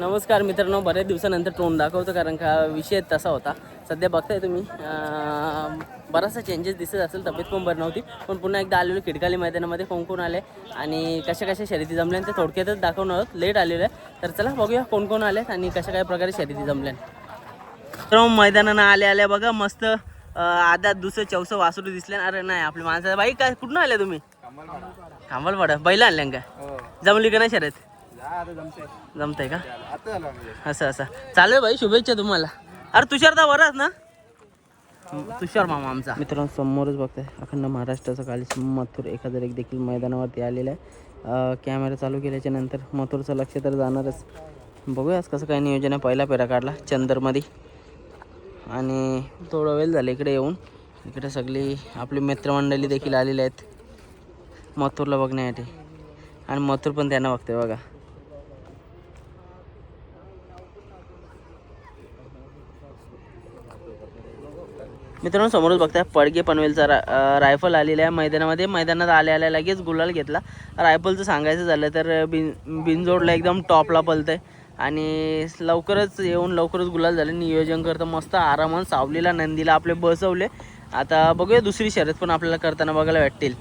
नमस्कार मित्रांनो बऱ्याच दिवसानंतर तोंड दाखवतो कारण का विषय तसा होता. सध्या बघताय तुम्ही बराचसा चेंजेस दिसत असेल तब्येत पण बरी नव्हती. पण पुन्हा एकदा आलेलो किडकाली मैदानामध्ये कोण कोण आले आणि कशा कशा शर्यती जमल्या ते थोडक्यातच दाखवणार आहोत लेट आलेलो आहे. तर चला बघूया कोण कोण आले आणि कशा काय प्रकारे शर्यती जमल्या. तर मैदानानं आले आल्या बघा मस्त आधा दुसरं चौसं वासरू दिसले. अरे नाही आपली माणसं बाई काय कुठून आले तुम्ही? कांबल पडा बैला आणल्या काय जमली का नाही शर्यत? जमतंय का? असं असं. चालेल भाई शुभेच्छा तुम्हाला. अरे तुषार दा बराच ना? तुषार मामा आमचा. मित्रांनो समोरच बघताय अखंड महाराष्ट्राचा काली मथुर हजार एक देखील मैदानावरती आलेला आहे. कॅमेरा चालू केल्याच्यानंतर मथुरचं लक्ष तर जाणारच. बघूया आज कसं काय नियोजन आहे. पहिला पेरा काढला चंदरमध्ये. आणि थोडा वेळ झाला इकडे येऊन. इकडे सगळी आपली मित्रमंडळी देखील आलेली आहेत. मथुरला बघण्यासाठी. आणि मथुर पण त्यांना बघते बघा. मित्रांनो समोरच बघताय पडगे पनवेलचा रा रायफल आलेला आहे मैदानामध्ये. मैदानात आल्या आल्या लगेच गुलाल घेतला. रायफलचं सांगायचं झालं तर बिन बिनजोडला एकदम टॉपला पलतंय आणि लवकरच येऊन लवकरच गुलाल झाले. नियोजन करतं मस्त आरामात सावलीला नंदीला आपले बसवले. आता बघूया दुसरी शर्यत पण आपल्याला करताना बघायला वाटतील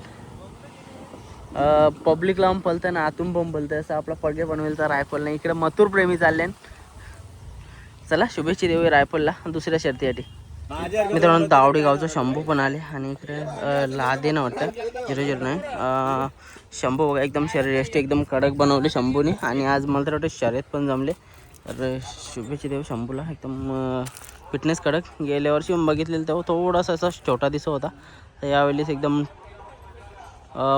पब्लिक लावून पलतं ना आतून पण पलतं असं आपला पडगे पनवेलचा रायफल नाही. इकडे मथुर प्रेमी चालले चला शुभेच्छा देऊया रायफलला दुसऱ्या शर्तीसाठी मित्रांनो दावडी गावचं शंभू पण आले आणि इकडे लादे ना वाटतं झिरो झिरो नाही शंभू बघा एकदम शरीर एकदम कडक बनवले शंभूने. आणि आज मला तर वाटतं शर्यत पण जमले. तर शुभेच्छा देऊ शंभूला एकदम फिटनेस कडक. गेल्या वर्षी बघितलेलं तेव्हा थोडासा असा छोटा दिसत होता. तर यावेळेस एकदम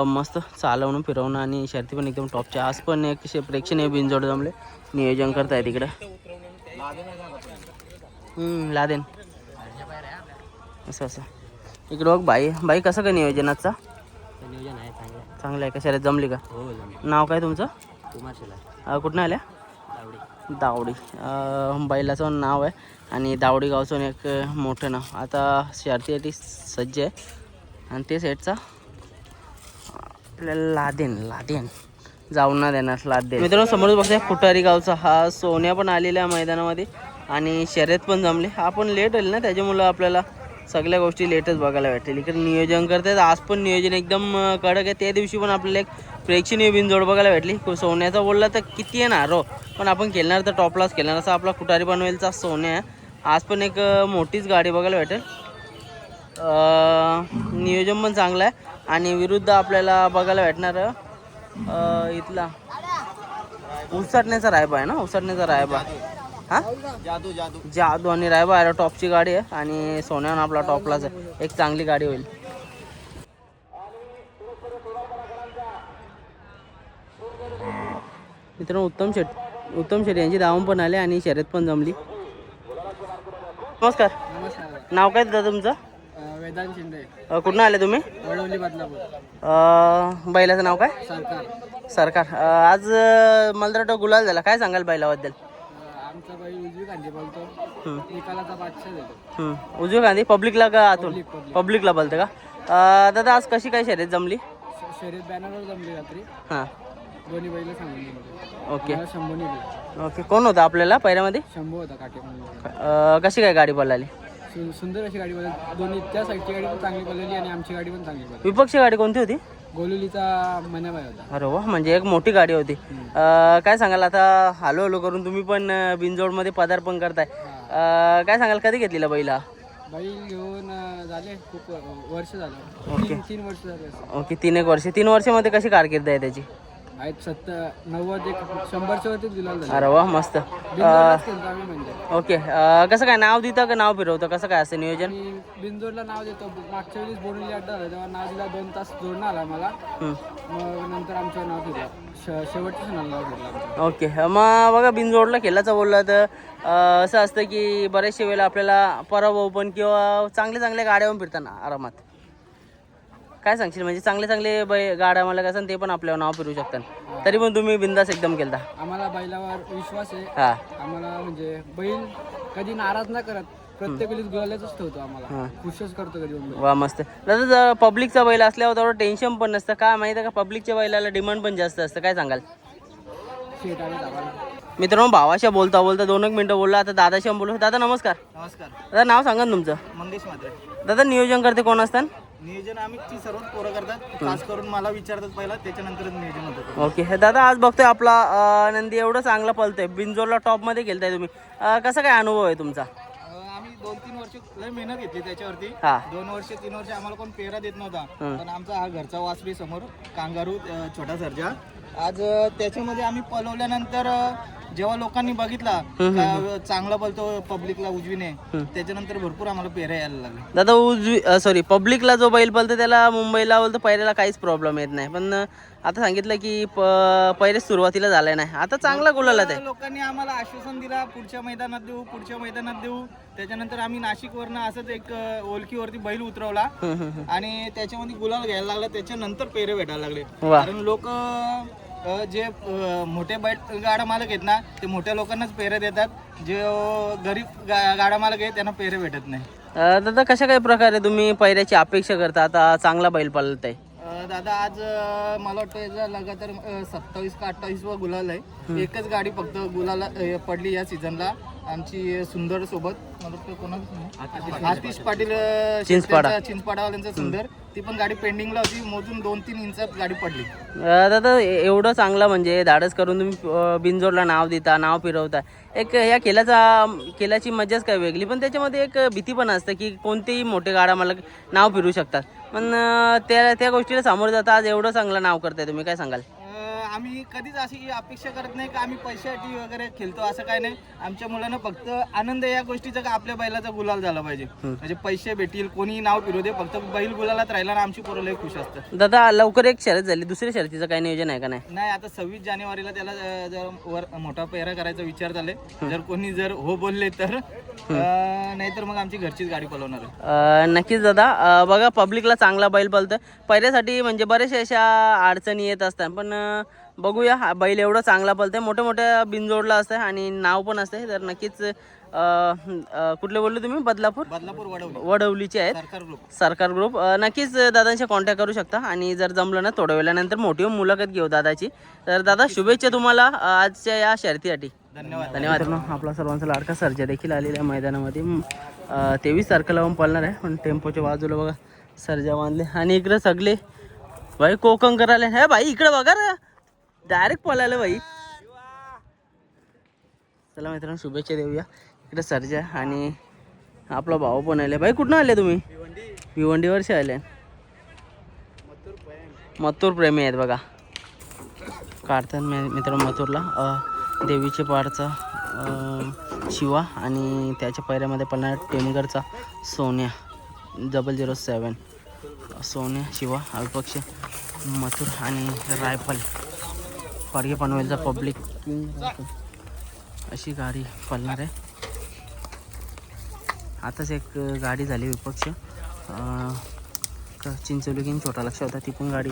मस्त चालवणं फिरवणं आणि शर्ती पण एकदम टॉपच्या आज पण एक प्रेक्षणीय बिनजोड जमले. नियोजन करताय तिकडं लादेन. असं असं. इकडं बघ बाई. बाई कसं काय नियोजनाचा नियोजन आहे? चांगलं चांगलं आहे. का शर्यत जमली का? हो जमलं. नाव काय तुमचं? कुमार शिला अं, कुठनं आल्या? दावडी. अं, बैलाचं नाव आहे आणि दावडी गावचं एक अं, मोठं नाव. आता शर्तीसाठी सज्ज आहे. आणि ते सेटचा आपल्याला लादेन लादेन. जाऊन ना देणार लादेन मित्रांनो समोरच बघताय फुटारी गावचा हा सोन्या पण आलेला आहे मैदानामध्ये आणि शर्यत पण जमले. आपण लेट आले ना त्याच्यामुळं आपल्याला सगळ्या गोष्टी लेटच बघायला भेटेल इकडे नियोजन करतात. आज पण नियोजन एकदम कडक आहे. त्या दिवशी पण आपल्याला एक प्रेक्षणीय बिनजोड बघायला भेटली. सोन्याचा बोलला तर किती येणार हो? पण आपण खेळणार तर टॉपलाच खेळणार. असा आपला कुटारी बनवेलचा सोन्या आहे. आज पण एक मोठीच गाडी बघायला भेटेल. नियोजन पण चांगलं आहे. आणि विरुद्ध आपल्याला बघायला भेटणार इथला. उसटण्याचा रायबा आहे ना? उसटण्याचा रायबा. हा? जादू जादू. जादू आणि रायबा आहे टॉपची गाडी आहे आणि सोन्यानं आपला टॉपलाच आहे. एक चांगली गाडी होईल. मित्रांनो उत्तम शेट उत्तम शेट यांची धावून पण आले आणि शर्यत पण जमली. नमस्कार. नमस्कार. नाव काय दादा तुमचं? वेदांत शिंदे. कुठनं आले तुम्ही? बैलाचं नाव काय? सरकार. सरकार. आज मला तर गुलाल झाला. काय सांगाल बैलाबद्दल? उजवी कांदी बोलतो. हम्म. निकालाचा बादशाह देतो. हम्म. उजवी गांधी पब्लिकला का आतून. पब्लिकला बोलते का? दादा आज कशी काय शर्यत जमली? शर्यत बॅनरवर जमली रात्री. हां. दोन्ही बैल सांगून ओके. ओके. कोण होतं आपल्याला पहिल्यामध्ये? शंभू होता अ, कशी काय गाडी सु- सुंदर अशी गाडी बोलली. दोन्ही त्या साईडची गाडी पण चांगली बोललेली आणि आमची गाडी पण चांगली बोलली. विपक्षी गाडी कोणती होती? गोलुलीचा होता. अरे वा म्हणजे एक मोठी गाडी होती. अ, काय सांगाल आता? हलो हलो करून तुम्ही पण अ, बिनजोडमध्ये पदार्पण करताय. अ, काय सांगाल कधी घेतलेला बैला? बैल घेऊन अं, झाले खूप वर्ष झालं. ओके. तीन तीन वर्ष झाले असं. ओके तीन एक वर्ष. तीन वर्षामध्ये कशी कारकीर्द आहे त्याची? आहेत. सत्तर नव्वद एक शंभरच्या वरतीच गुलाल झाले. अरे वा मस्त. बिनजोडलाच खेळतो आम्ही म्हणजे. ओके. अ, कसं काय नाव देतं का नाव फिरवतं? कसं काय असतं नियोजन? आणि बिनजोडला नाव देतो. मागच्या अड्डा होता तेव्हा नाव दिला दोन तास जोडणं आला मला. मग नंतर आमचं नाव फिरलं. श शेवटच्या क्षणाला नाव फिरलं आमचं. ओके. मग बघा बिनजोडला खेळाचं बोललं तर अं, असं असतं की बरेचशे वेळेला आपल्याला पराभव पण किंवा चांगले चांगले गाड्या पण फिरतात आरामात. काय सांगशील? म्हणजे चांगले चांगले बै गाड्या मला कसं ते पण आपल्यावर नाव फिरू शकतात. तरी पण तुम्ही बिंदास एकदम केलता. आम्हाला बैलावर विश्वास आहे. हा. आम्हाला म्हणजे बैल कधी नाराज नाही करत. प्रत्येक वेळेस गुलालच ठेवतो आम्हाला. हां. खुशच करतो कधी पण बैल. वा मस्त. दादा जर पब्लिकचा बैल असल्यावर तेवढं टेन्शन पण नसतं. काय माहिती आहे का? पब्लिकच्या बैलाला डिमांड पण जास्त असतं. काय सांगाल? शेट मित्रांनो भावाशी बोलता बोलता दोन एक मिनटं बोलला. आता दादाशी पण बोलू. दादा नमस्कार. नमस्कार. दादा नाव सांगा ना तुमचं. मंगेश मात्रे दादा नियोजन करते कोण असतात नियोजन आम्ही ती सर्वच पोरं करतात. खास करून मला विचारतात पहिला त्याच्यानंतरच नियोजन होतं. ओके. हे दादा आज बघतोय आपला अं, नंदी एवढं चांगलं पळतोय. बिंजोरला टॉपमध्ये गेलताय तुम्ही. अं, कसा काय अनुभव आहे तुमचा? अं, आम्ही दोन तीन वर्ष लय मेहनत घेतली त्याच्यावरती. हा. दोन वर्ष तीन वर्ष आम्हाला कोण पेरा देत नव्हता. पण आमचा हा घरचा वासरी समोर. कांगारू अं, छोटा सर्जा. आज अं, त्याच्यामध्ये आम्ही पलवल्यानंतर अं, जेव्हा लोकांनी बघितला का चांगला पलतो पब्लिकला उजवीने त्याच्यानंतर भरपूर आम्हाला पेरा यायला लागले. दादा उजवी सॉरी पब्लिकला जो बैल पळतो त्याला मुंबईला बोलतो पहिल्याला काहीच प्रॉब्लेम येत नाही. पण आता सांगितलं की पहिले सुरुवातीला झालंय नाही. आता चांगला गुलाला ते लोकांनी आम्हाला आश्वासन दिला पुढच्या मैदानात देऊ पुढच्या मैदानात देऊ. त्याच्यानंतर आम्ही नाशिकवरनं असंच एक ओळखीवरती बैल उतरवला. आणि त्याच्यामध्ये गुलाल घ्यायला लागला त्याच्यानंतर पेरे भेटायला लागले. कारण लोक जे मोठे बैठ गाडा मालक आहेत ना ते मोठ्या लोकांनाच पेरे देतात. जे गरीब गा- गाडा मालक आहेत त्यांना पेरे भेटत नाही. दादा कशा काही प्रकारे तुम्ही पहिल्याची अपेक्षा करता? आता चांगला बैल पळतय. अं, दादा आज मला वाटतं याचा लगातार सत्तावीस का अठ्ठावीस वा गुलाल आहे. एकच गाडी फक्त गुलाला पडली या सीझनला आमची सुंदर सोबत कोणाचं आतिश पाटील. चिंचपाडा. शेट्यांचा- चिंचपाडावाल्यांचा सुंदर. ती पण गाडी पेंडिंगला होती मोजून दोन तीन इंचात गाडी पडली. अं, दादा ए- एवढं चांगलं म्हणजे धाडस करून तुम्ही अं, बिनजोडला नाव देता नाव फिरवता. एक या खेळाचा खेळाची मजाच काय वेगळी. पण त्याच्यामध्ये एक भीती पण असते की कोणतेही मोठे गाडा मला नाव फिरू शकतात. पण अं, त्या त्या गोष्टीला सामोरं जाता आज एवढं चांगलं नाव करताय तुम्ही. काय सांगाल? आम्ही कधीच अशी अपेक्षा करत नाही की आम्ही पैशासाठी वगैरे खेळतो असं काय नाही. आमच्या मुलांना फक्त आनंद या गोष्टीचा का आपल्या बैलाचा गुलाल झाला पाहिजे. म्हणजे पैसे भेटील कोणी नाव फिरू दे फक्त बैल गुलालात राहिला ना आमची पोरं लय खुश असतात. दादा लवकर एक शर्यत झाली. दुसऱ्या शर्यतीचं काय नियोजन आहे का नाही? नाही आता सव्वीस जानेवारीला त्याला जर वर मोठा पेहरा करायचा विचार झाले जर कोणी जर हो बोलले तर नाहीतर मग आमची घरचीच गाडी अं, नक्कीच दादा. बघा पब्लिकला चांगला बैल पळतोय पहिल्यासाठी म्हणजे बऱ्याचशा अशा अडचणी येत असतात पण बघूया. हा बैल एवढं चांगला पळतंय. मोठ्या मोठ्या बिनजोडला असतं आणि नाव पण असते तर नक्कीच कुठले बोलले तुम्ही? बदलापूर? बदलापूर वडवली. वडवलीचे आहेत. सरकार ग्रुप सरकार ग्रुप अं, नक्कीच दादांशी कॉन्टॅक्ट करू शकता. आणि जर जमलं ना थोड्या वेळानंतर मोठी मुलाखत घेऊ दादाची. तर दादा शुभेच्छा तुम्हाला आजच्या या शर्यतीसाठी. धन्यवाद. धन्यवाद. आपला सर्वांचा लाडका सर्जा देखील आलेला आहे मैदानामध्ये. तेवीस तारखेला पण पळणार आहे. पण टेम्पोच्या बाजूला बघा सर्जा बांधले. आणि इकडे सगळे भाई कोकण करायला. हे भाई इकडे बघा रे. डायरेक्ट पळाले भाई चला मित्रांनो शुभेच्छा देऊया. इकडे सरजा आणि आपला भाऊ पण आले भाई कुठनं आले तुम्ही? भिवंडीवरशी आले. मथुर प्रेमी आहेत बघा. काढतात मी- मित्रांनो मथुरला. देवीचे पाडचा शिवा आणि त्याच्या पैऱ्यामध्ये पडणार टेमगरचा सोन्या. डबल झिरो सेवन सोन्या शिवा अल्पक्ष मथुर आणि रायफल. पाडगे पनवेलचा पब्लिक अशी गाडी पळणार आहे. आताच एक गाडी झाली विपक्ष. अ, चिंचोली किंग छोटा लक्ष होता ती पण गाडी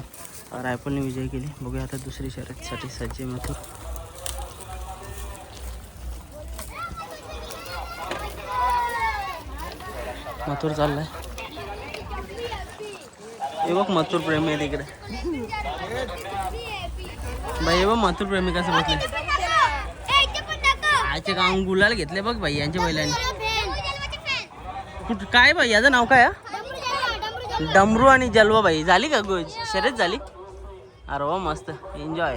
रायफलने विजय केली. बघूया आता दुसरी शर्यतीसाठी सज्ज मथूर मथुर. मथुर चाललाय. हे बघ मथुर प्रेमी आहे तिकडे. बाई हे बघ मथुर प्रेमी कसं बसले आजचे काम गुलाल घेतले बघ भाई यांच्या बैलांनी. कुठ काय बाई याचं नाव काय हा? डमरू आणि जलवा बाई. झाली का गो शर्यत झाली? अरे वा मस्त. एन्जॉय